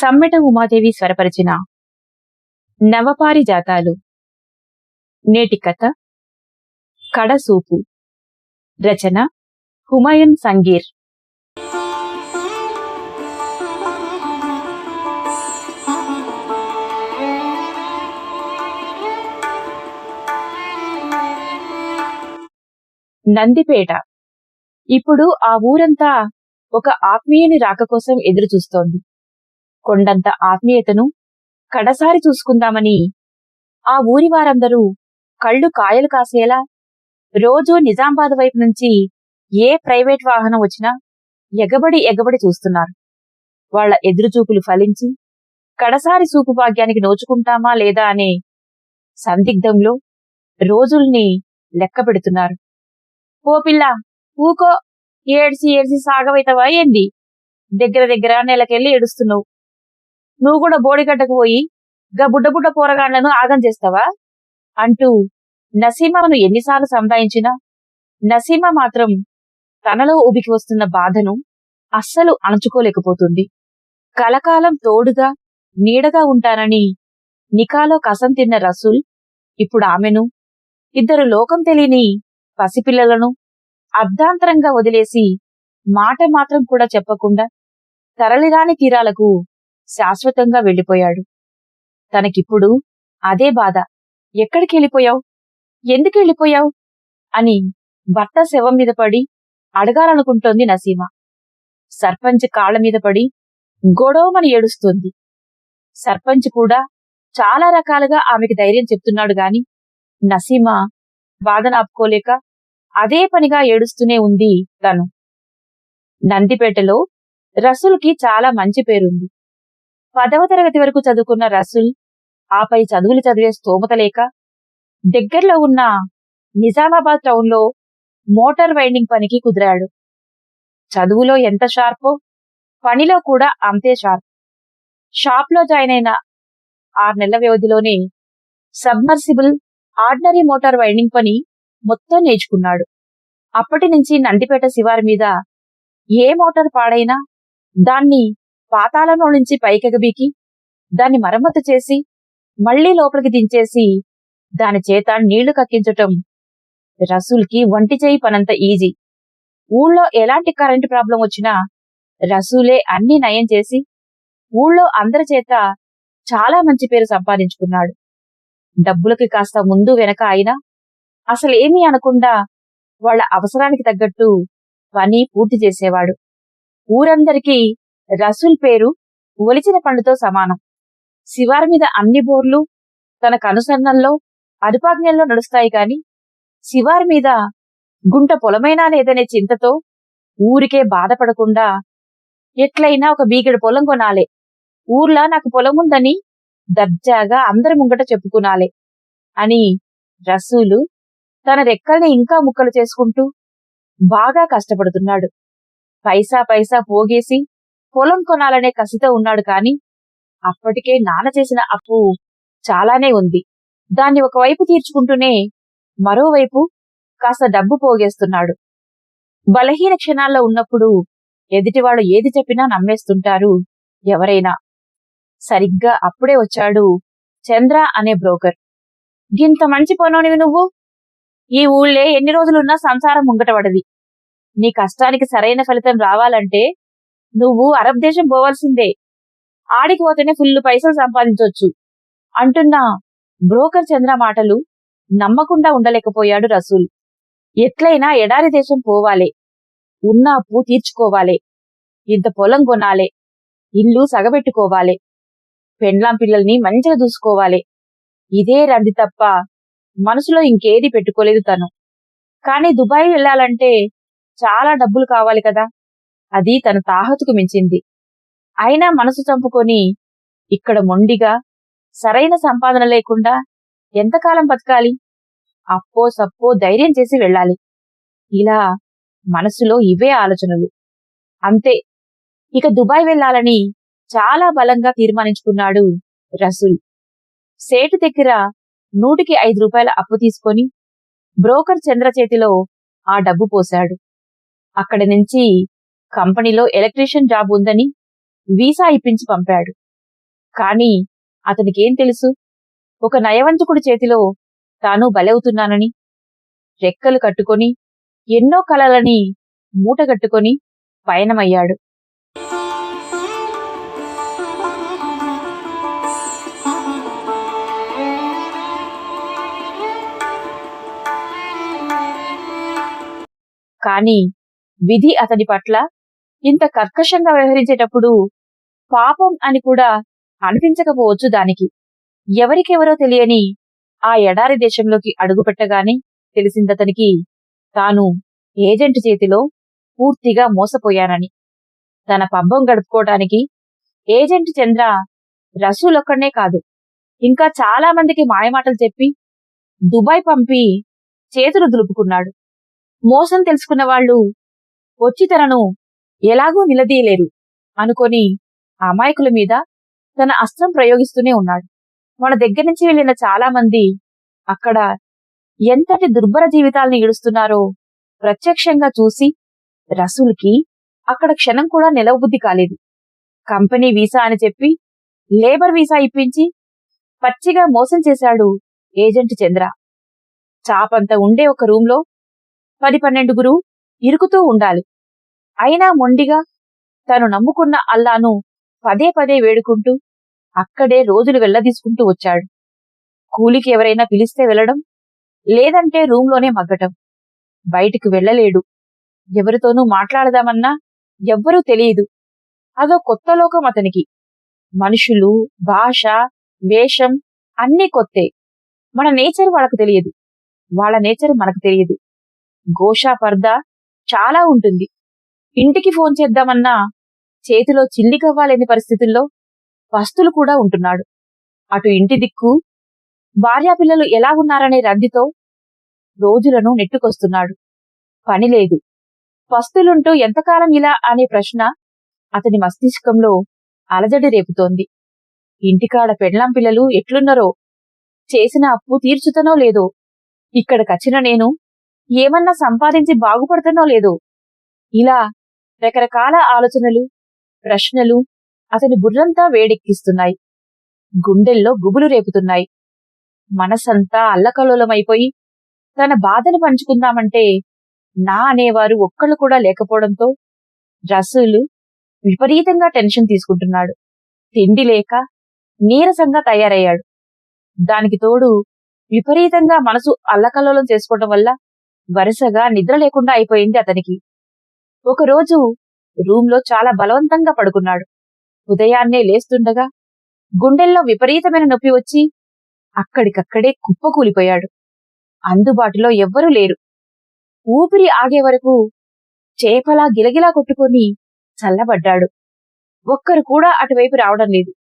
సమ్మెట ఉమాదేవి స్వరపరిచిన నవపారి జాతాలు నేటి కథ. కడసూపు. రచన. హుమాయున్ సంగీర్. నందిపేట. ఇప్పుడు ఆ ఊరంతా ఒక ఆత్మీయుని రాక కోసం ఎదురు చూస్తోంది కొండంత ఆత్మీయతను కడసారి చూసుకుందామని ఆ ఊరి వారందరూ కళ్ళు కాయలు కాసేలా రోజూ నిజామాబాద్ వైపు నుంచి ఏ ప్రైవేట్ వాహనం వచ్చినా ఎగబడి ఎగబడి చూస్తున్నారు. వాళ్ళ ఎదురుచూపులు ఫలించి కడసారి సూపు భాగ్యానికి నోచుకుంటామా లేదా అనే సందిగ్ధంలో రోజుల్ని లెక్క పెడుతున్నారు. ఓ పిల్ల ఊకో ఏడ్చి ఏడ్చి సాగవైతవా ఏంది? దగ్గర దగ్గర నెలకెళ్ళి ఏడుస్తున్నావు. నువ్వు కూడా బోడిగడ్డకు పోయి గా బుడ్డ బుడ్డ పోరగాళ్ళను ఆగం చేస్తావా? అంటూ నసీమను ఎన్నిసార్లు సంతాయించినా నసీమ మాత్రం తనలో ఉబికి వస్తున్న బాధను అస్సలు అణచుకోలేకపోతుంది. కలకాలం తోడుగా నీడగా ఉంటానని నికాలో కసం తిన్న రసూల్ ఇప్పుడు ఆమెను ఇద్దరు లోకం తెలియని పసిపిల్లలను అర్ధాంతరంగా వదిలేసి మాట మాత్రం కూడా చెప్పకుండా తరలిరాని తీరాలకు శాశ్వతంగా వెళ్ళిపోయాడు. తనకిప్పుడు అదే బాధ. ఎక్కడికెళ్ళిపోయావు? ఎందుకెళ్ళిపోయావు? అని భర్త శవం మీద పడి అడగాలనుకుంటోంది నసీమ. సర్పంచ్ కాళ్ళ మీద పడి గొడవమని ఏడుస్తోంది. సర్పంచ్ కూడా చాలా రకాలుగా ఆమెకి ధైర్యం చెప్తున్నాడు గాని నసీమ బాధనాపుకోలేక అదే పనిగా ఏడుస్తూనే ఉంది తను. నందిపేటలో రసూల్కి చాలా మంచి పేరుంది. పదవ తరగతి వరకు చదువుకున్న రసుల్ ఆపై చదువులు చదివే స్తోమత లేక దగ్గరలో ఉన్న నిజామాబాద్ టౌన్లో మోటార్ వైండింగ్ పనికి కుదిరాడు. చదువులో ఎంత షార్పో పనిలో కూడా అంతే షార్ప్. షాప్లో జాయిన్ అయిన ఆరు నెలల వ్యవధిలోనే సబ్మర్సిబుల్ ఆర్డినరీ మోటార్ వైండింగ్ పని మొత్తం నేర్చుకున్నాడు. అప్పటి నుంచి నందిపేట శివారి మీద ఏ మోటార్ పాడైనా దాన్ని పాతాళంలో నుంచి పైకెగబీకి దాన్ని మరమ్మతు చేసి మళ్ళీ లోపలికి దించేసి దాని చేత నీళ్ళు కక్కించటం రసూల్కి వంటి చేయి పనంత ఈజీ. ఊళ్ళో ఎలాంటి కరెంటు ప్రాబ్లం వచ్చినా రసూలే అన్ని నయం చేసి ఊళ్ళో అందరి చేత చాలా మంచి పేరు సంపాదించుకున్నాడు. డబ్బులకి కాస్త ముందు వెనక అయినా అసలేమీ అనకుండా వాళ్ళ అవసరానికి తగ్గట్టు పని పూర్తి చేసేవాడు. ఊరందరికీ రసూల్ పేరు ఒలిచిన పండుతో సమానం. శివారి మీద అన్ని బోర్లు తన కనుసరణల్లో అరుపాజ్ఞల్లో నడుస్తాయి కాని శివారి మీద గుంట పొలమైనా లేదనే చింతతో ఊరికే బాధపడకుండా ఎట్లయినా ఒక బీగెడు పొలం కొనాలే. ఊర్లా నాకు పొలం ఉందని దర్జాగా అందరి ముంగట చెప్పుకునాలే అని రసూలు తన రెక్కల్ని ఇంకా ముక్కలు చేసుకుంటూ బాగా కష్టపడుతున్నాడు. పైసా పైసా పోగేసి పొలం కొనాలనే కసితో ఉన్నాడు కాని అప్పటికే నాన్న చేసిన అప్పు చాలానే ఉంది. దాన్ని ఒకవైపు తీర్చుకుంటూనే మరోవైపు కాస్త డబ్బు పోగేస్తున్నాడు. బలహీన క్షణాల్లో ఉన్నప్పుడు ఎదుటివాడు ఏది చెప్పినా నమ్మేస్తుంటారు ఎవరైనా. సరిగ్గా అప్పుడే వచ్చాడు చంద్ర అనే బ్రోకర్. గింత మంచి పనునివి నువ్వు? ఈ ఊళ్ళే ఎన్ని రోజులున్నా సంసారం ముంగటపడది నీ కష్టానికి సరైన ఫలితం రావాలంటే నువ్వు అరబ్ దేశం పోవాల్సిందే. ఆడికి పోతేనే ఫుల్ పైసలు సంపాదించొచ్చు. అంటున్న బ్రోకర్ చంద్ర మాటలు నమ్మకుండా ఉండలేకపోయాడు రసూల్. ఎట్లయినా ఎడారి దేశం పోవాలే. ఉన్న అప్పు తీర్చుకోవాలే. ఇంత పొలం కొనాలే. ఇల్లు సగబెట్టుకోవాలే. పెండ్లాం పిల్లల్ని మంచిగా చూసుకోవాలే. ఇదే రంది తప్ప మనసులో ఇంకేది పెట్టుకోలేదు తను. కాని దుబాయ్ వెళ్ళాలంటే చాలా డబ్బులు కావాలి కదా. అది తన తాహతుకు మించింది. అయినా మనసు చంపుకొని ఇక్కడ మొండిగా సరైన సంపాదన లేకుండా ఎంతకాలం బతకాలి? అప్పో సప్పో ధైర్యం చేసి వెళ్ళాలి. ఇలా మనసులో ఇవే ఆలోచనలు. అంతే. ఇక దుబాయ్ వెళ్ళాలని చాలా బలంగా తీర్మానించుకున్నాడు రసూల్. సేటు దగ్గర నూటికి ఐదు రూపాయల అప్పు తీసుకొని బ్రోకర్ చంద్ర చేతిలో ఆ డబ్బు పోశాడు. అక్కడి నుంచి కంపెనీలో ఎలక్ట్రీషియన్ జాబ్ ఉందని వీసా ఇప్పించి పంపాడు. కానీ అతనికేం తెలుసు? ఒక నయవంచకుడి చేతిలో తాను బలవుతున్నానని రెక్కలు కట్టుకొని ఎన్నో కలలని మూటగట్టుకొని పయనమయ్యాడు. కాని విధి అతని పట్ల ఇంత కర్కశంగా వ్యవహరించేటప్పుడు పాపం అని కూడా అనిపించకపోవచ్చు దానికి. ఎవరికెవరో తెలియని ఆ ఎడారి దేశంలోకి అడుగుపెట్టగానే తెలిసిందతనికి తాను ఏజెంట్ చేతిలో పూర్తిగా మోసపోయానని. తన పబ్బం గడుపుకోవటానికి ఏజెంట్ చంద్ర రసూలొక్కడే కాదు ఇంకా చాలా మందికి మాయమాటలు చెప్పి దుబాయ్ పంపి చేతులు దులుపుకున్నాడు. మోసం తెలుసుకున్న వాళ్ళు వచ్చి తనను ఎలాగూ నిలదీయలేరు అనుకొని అమాయకుల మీద తన అస్త్రం ప్రయోగిస్తూనే ఉన్నాడు. మన దగ్గర నుంచి వెళ్ళిన చాలా మంది అక్కడ ఎంతటి దుర్భర జీవితాలను ఈడుస్తున్నారో ప్రత్యక్షంగా చూసి రసూల్కి అక్కడ క్షణం కూడా నిలవబుద్ధి కాలేదు. కంపెనీ వీసా అని చెప్పి లేబర్ వీసా ఇప్పించి పచ్చిగా మోసం చేశాడు ఏజెంట్ చంద్ర. చాపంత ఉండే ఒక రూంలో పది పన్నెండుగురు ఇరుకుతూ ఉండాలి. అయినా మొండిగా తను నమ్ముకున్న అల్లాను పదే పదే వేడుకుంటూ అక్కడే రోజులు వెళ్ళదీసుకుంటూ వచ్చాడు. కూలికి ఎవరైనా పిలిస్తే వెళ్ళడం లేదంటే రూంలోనే మగ్గటం. బయటికి వెళ్ళలేడు. ఎవరితోనూ మాట్లాడదామన్నా ఎవ్వరూ తెలియదు. అదో కొత్త లోకం అతనికి. మనుషులు భాష వేషం అన్నీ కొత్తే. మన నేచర్ వాళ్ళకు తెలియదు. వాళ్ళ నేచర్ మనకు తెలియదు. గోషా పర్దా చాలా ఉంటుంది. ఇంటికి ఫోన్ చేద్దామన్నా చేతిలో చిల్లికవ్వాలేని పరిస్థితుల్లో పస్తులు కూడా ఉంటున్నాడు. అటు ఇంటి దిక్కు భార్యాపిల్లలు ఎలా ఉన్నారనే రందితో రోజులను నెట్టుకొస్తున్నాడు. పని లేదు. పస్తులుంటూ ఎంతకాలం ఇలా అనే ప్రశ్న అతని మస్తిష్కంలో అలజడి రేపుతోంది. ఇంటికాడ పెండ్లాం పిల్లలు ఎట్లున్నరో? చేసిన అప్పు తీర్చుతనో లేదో? ఇక్కడికచ్చిన నేను ఏమన్నా సంపాదించి బాగుపడతనో లేదో? ఇలా రకరకాల ఆలోచనలు ప్రశ్నలు అతని బుర్రంతా వేడెక్కిస్తున్నాయి. గుండెల్లో గుబులు రేపుతున్నాయి. మనసంతా అల్లకలోలమైపోయి తన బాధను పంచుకుందామంటే నా అనేవారు ఒక్కళ్ళు కూడా లేకపోవడంతో రసూలు విపరీతంగా టెన్షన్ తీసుకుంటున్నాడు. తిండి లేక నీరసంగా తయారయ్యాడు. దానికి తోడు విపరీతంగా మనసు అల్లకల్లోలం చేసుకోవడం వల్ల వరుసగా నిద్ర లేకుండా అయిపోయింది అతనికి. ఒకరోజు రూంలో చాలా బలవంతంగా పడుకున్నాడు. ఉదయాన్నే లేస్తుండగా గుండెల్లో విపరీతమైన నొప్పి వచ్చి అక్కడికక్కడే కుప్పకూలిపోయాడు. అందుబాటులో ఎవ్వరూ లేరు. ఊపిరి ఆగే వరకు చేపలా గిలగిలా కొట్టుకొని చల్లబడ్డాడు. ఒక్కరు కూడా అటువైపు రావడం లేదు.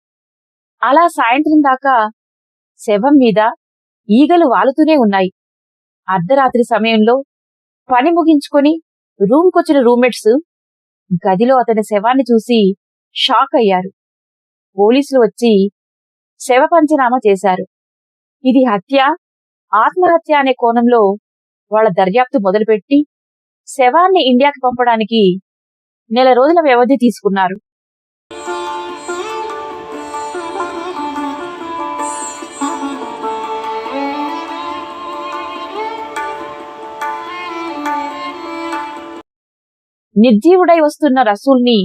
అలా సాయంత్రం దాకా శవం మీద ఈగలు వాలుతూనే ఉన్నాయి. అర్ధరాత్రి సమయంలో పని ముగించుకొని రూమ్కొచ్చిన రూమ్మేట్స్ గదిలో అతని శవాన్ని చూసి షాక్ అయ్యారు. పోలీసులు వచ్చి శవ పంచనామా చేశారు. ఇది హత్య ఆత్మహత్య అనే కోణంలో వాళ్ళ దర్యాప్తు మొదలుపెట్టి శవాన్ని ఇండియాకి పంపడానికి నెల రోజుల వ్యవధి తీసుకున్నారు. నిర్జీవుడై వస్తున్న రసూల్ని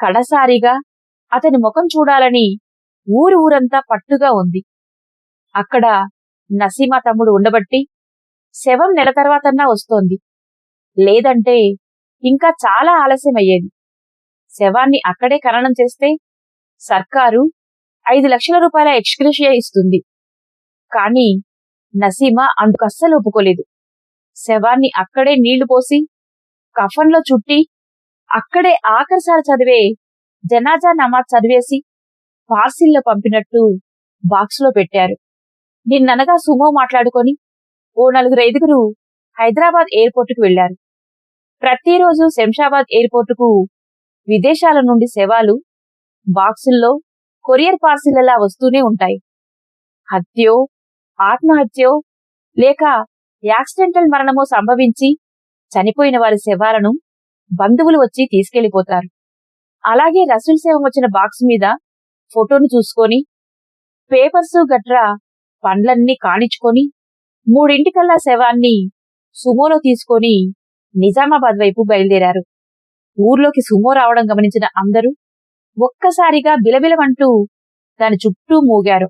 కడసారిగా అతని ముఖం చూడాలని ఊరు ఊరంతా పట్టుగా ఉంది. అక్కడ నసీమా తమ్ముడు ఉండబట్టి శవం నెల తర్వాతన్నా వస్తోంది. లేదంటే ఇంకా చాలా ఆలస్యం అయ్యేది శవాన్ని అక్కడే ఖననం చేస్తే సర్కారు ఐదు లక్షల రూపాయల ఎక్స్క్రిషియా ఇస్తుంది. కానీ నసీమా అందుకస్సలు ఒప్పుకోలేదు. శవాన్ని అక్కడే నీళ్ళు పోసి కఫన్లో చుట్టి అక్కడే ఆఖరిసారి చదివే జనాజా నమాజ్ చదివేసి పార్సిల్లో పంపినట్టు బాక్స్లో పెట్టారు. నిన్ననగా సుమో మాట్లాడుకొని ఓ నలుగురు ఐదుగురు హైదరాబాద్ ఎయిర్పోర్టుకు వెళ్ళారు ప్రతిరోజు శంషాబాద్ ఎయిర్పోర్టుకు విదేశాల నుండి శవాలు బాక్సుల్లో కొరియర్ పార్సిల్లలా వస్తూనే ఉంటాయి. హత్యో ఆత్మహత్యో లేక యాక్సిడెంటల్ మరణమో సంభవించి చనిపోయిన వారి శవాలను బంధువులు వచ్చి తీసుకెళ్ళిపోతారు అలాగే రసూల్ శవం వచ్చిన బాక్స్ మీద ఫోటోను చూసుకొని పేపర్సు గట్రా పండ్లన్నీ కానిచ్చుకొని మూడింటికల్లా శవాన్ని సుమోలో తీసుకొని నిజామాబాద్ వైపు బయలుదేరారు. ఊర్లోకి సుమో రావడం గమనించిన అందరూ ఒక్కసారిగా బిలబిలమంటూ దాని చుట్టూ మూగారు.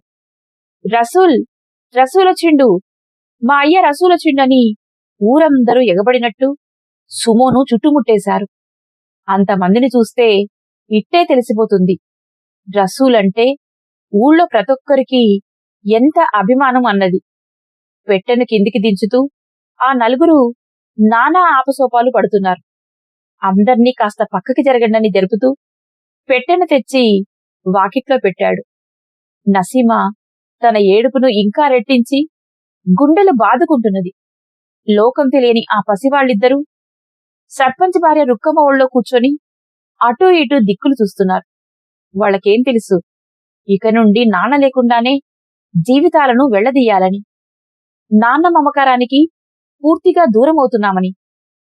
రసూల్ రసూల చిండు మా అయ్య రసూల్ వచ్చిండని ఊరందరూ ఎగబడినట్టు సుమోను చుట్టుముట్టేశారు. అంతమందిని చూస్తే ఇట్టే తెలిసిపోతుంది. రసూలంటే ఊళ్ళో ప్రతొక్కరికి ఎంత అభిమానం అన్నది. పెట్టెను కిందికి దించుతూ ఆ నలుగురు నానా ఆపసోపాలు పడుతున్నారు. అందర్నీ కాస్త పక్కకి జరగండని జరుపుతూ పెట్టెను తెచ్చి వాకిట్లో పెట్టాడు. నసీమ తన ఏడుపును ఇంకా రెట్టించి గుండెలు బాదుకుంటున్నది. లోకం తెలియని ఆ పసివాళ్ళిద్దరూ సర్పంచ్ భార్య రుక్కమ్మ ఒళ్ళో కూర్చొని అటూ ఇటూ దిక్కులు చూస్తున్నారు. వాళ్ళకేం తెలుసు? ఇక నుండి నాన్న లేకుండానే జీవితాలను వెళ్ళదీయాలని నాన్న మమకారానికి పూర్తిగా దూరమవుతున్నామని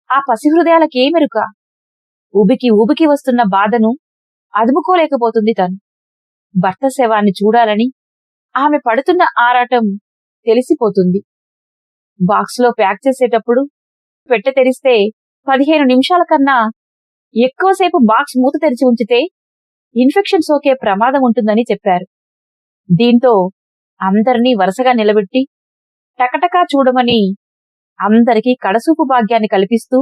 ఆ పసిహృదయాలకేమెరుక ఉబికి ఉబికి వస్తున్న బాధను అదుముకోలేకపోతుంది తను. భర్త శవాన్ని చూడాలని ఆమె పడుతున్న ఆరాటం తెలిసిపోతుంది. బాక్స్లో ప్యాక్ చేసేటప్పుడు పెట్టె తెరిస్తే పదిహేను నిమిషాల కన్నా ఎక్కువసేపు బాక్స్ మూత తెరిచి ఉంచితే ఇన్ఫెక్షన్ సోకే ప్రమాదం ఉంటుందని చెప్పారు. దీంతో అందరినీ వరుసగా నిలబెట్టి టకటకా చూడమని అందరికీ కడసూపు భాగ్యాన్ని కల్పిస్తూ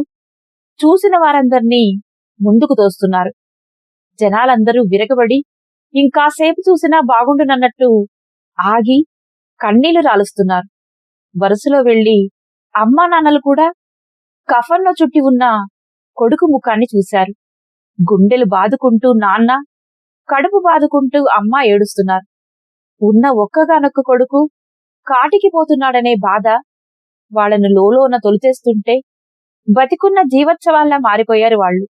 చూసిన వారందర్నీ ముందుకు తోస్తున్నారు. జనాలందరూ విరగబడి ఇంకాసేపు చూసినా బాగుండునన్నట్టు ఆగి కన్నీళ్ళు రాలుస్తున్నారు. వరుసలో వెళ్ళి అమ్మా నాన్నలు కూడా కఫన్లో చుట్టి ఉన్న కొడుకు ముఖాన్ని చూశారు. గుండెలు బాదుకుంటూ నాన్న కడుపు బాదుకుంటూ అమ్మ ఏడుస్తున్నారు. ఉన్న ఒక్కగానొక్క కొడుకు కాటికి పోతున్నాడనే బాధ వాళ్ళను లోలోన తొలిచేస్తుంటే బతికున్న జీవోత్సవాల్లా మారిపోయారు వాళ్ళు.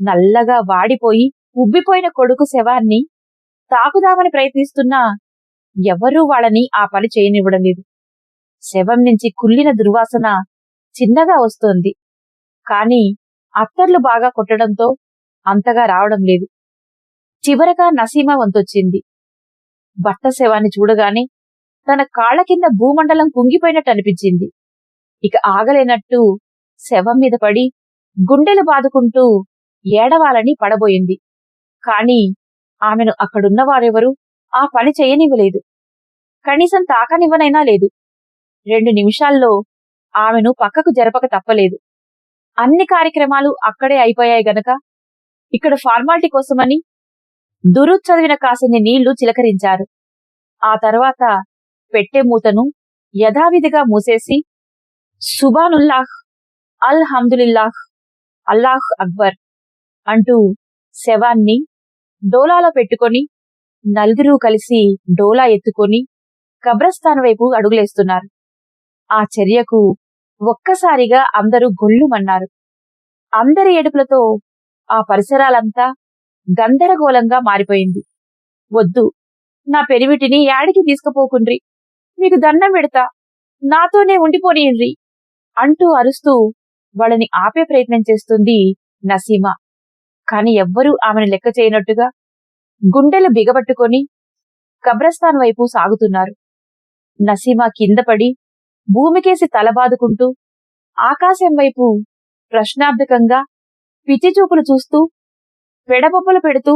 నల్లగా వాడిపోయి ఉబ్బిపోయిన కొడుకు శవాన్ని తాకుదామని ప్రయత్నిస్తున్నా ఎవరూ వాళ్ళని ఆ పని చేయనివ్వడం లేదు. శవం నుంచి కుల్లిన దుర్వాసన చిన్నగా వస్తోంది. కాని అత్తర్లు బాగా కొట్టడంతో అంతగా రావడం లేదు. చివరగా నసీమా వంతొచ్చింది. భర్త శవాన్ని చూడగానే తన కాళ్ళ కింద భూమండలం కుంగిపోయినట్టు అనిపించింది. ఇక ఆగలేనట్టు శవం మీద పడి గుండెలు బాదుకుంటూ ఏడవాలని పడబోయింది. కాని ఆమెను అక్కడున్న వారెవరూ ఆ పని చేయనివ్వలేదు. కనీసం తాకనివ్వనైనా లేదు. రెండు నిమిషాల్లో ఆమెను పక్కకు జరపక తప్పలేదు. అన్ని కార్యక్రమాలు అక్కడే అయిపోయాయి గనక. ఇక్కడ ఫార్మాలిటీ కోసమని దురు చదివిన కాసిని నీళ్ళు చిలకరించారు. ఆ తర్వాత పెట్టె మూతను యథావిధిగా మూసేసి సుబానుల్లాహ్ అల్ హమ్దులిల్లాహ్ అల్లాహ్ అక్బర్ అంటూ శవాన్ని డోలాలో పెట్టుకొని నలుగురు కలిసి డోలా ఎత్తుకొని కబ్రస్థాన్ వైపు అడుగులేస్తున్నారు. ఆ చర్యకు ఒక్కసారిగా అందరూ గొల్లుమన్నారు అందరి ఏడుపులతో ఆ పరిసరాలంతా గందరగోళంగా మారిపోయింది. వద్దు నా పెరివిటిని యాడికి తీసుకుపోకుండ్రి. మీకు దండం పెడతా నాతోనే ఉండిపోనియండ్రి అంటూ అరుస్తూ వాళ్ళని ఆపే ప్రయత్నం చేస్తుంది నసీమ. కాని ఎవ్వరూ ఆమెను లెక్క చేయనట్టుగా గుండెలు బిగబట్టుకొని కబ్రస్థాన్ వైపు సాగుతున్నారు. నసీమా కింద పడి భూమికేసి తలబాదుకుంటూ ఆకాశం వైపు ప్రశ్నార్థకంగా పిచ్చిచూపులు చూస్తూ పెడబొబ్బలు పెడుతూ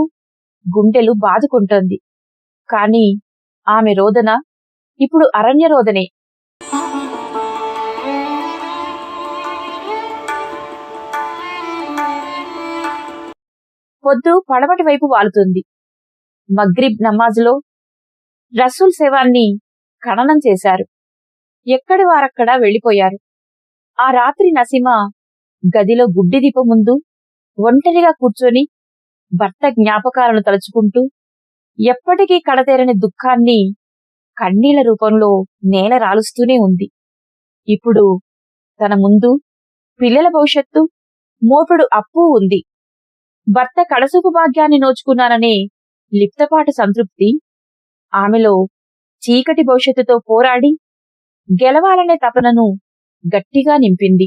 గుండెలు బాదుకుంటోంది. కాని ఆమె రోదన ఇప్పుడు అరణ్య రోదనే. పొద్దు పడమటి వైపు వాలుతుంది. మగ్రిబ్ నమాజ్లో రసూల్ శవాన్ని ఖననం చేశారు. ఎక్కడి వారక్కడా వెళ్ళిపోయారు ఆ రాత్రి నసీమ గదిలో గుడ్డి దీపం ముందు ఒంటరిగా కూర్చొని భర్త జ్ఞాపకాలను తలుచుకుంటూ ఎప్పటికీ కడతేరని దుఃఖాన్ని కన్నీళ్ళ రూపంలో నేల రాలుస్తూనే ఉంది. ఇప్పుడు తన ముందు పిల్లల భవిష్యత్తు మోపెడు అప్పు ఉంది. భర్త కడసూపు భాగ్యాన్ని నోచుకున్నాననే లిప్తపాటు సంతృప్తి ఆమెలో చీకటి భవిష్యత్తుతో పోరాడి గెలవాలనే తపనను గట్టిగా నింపింది.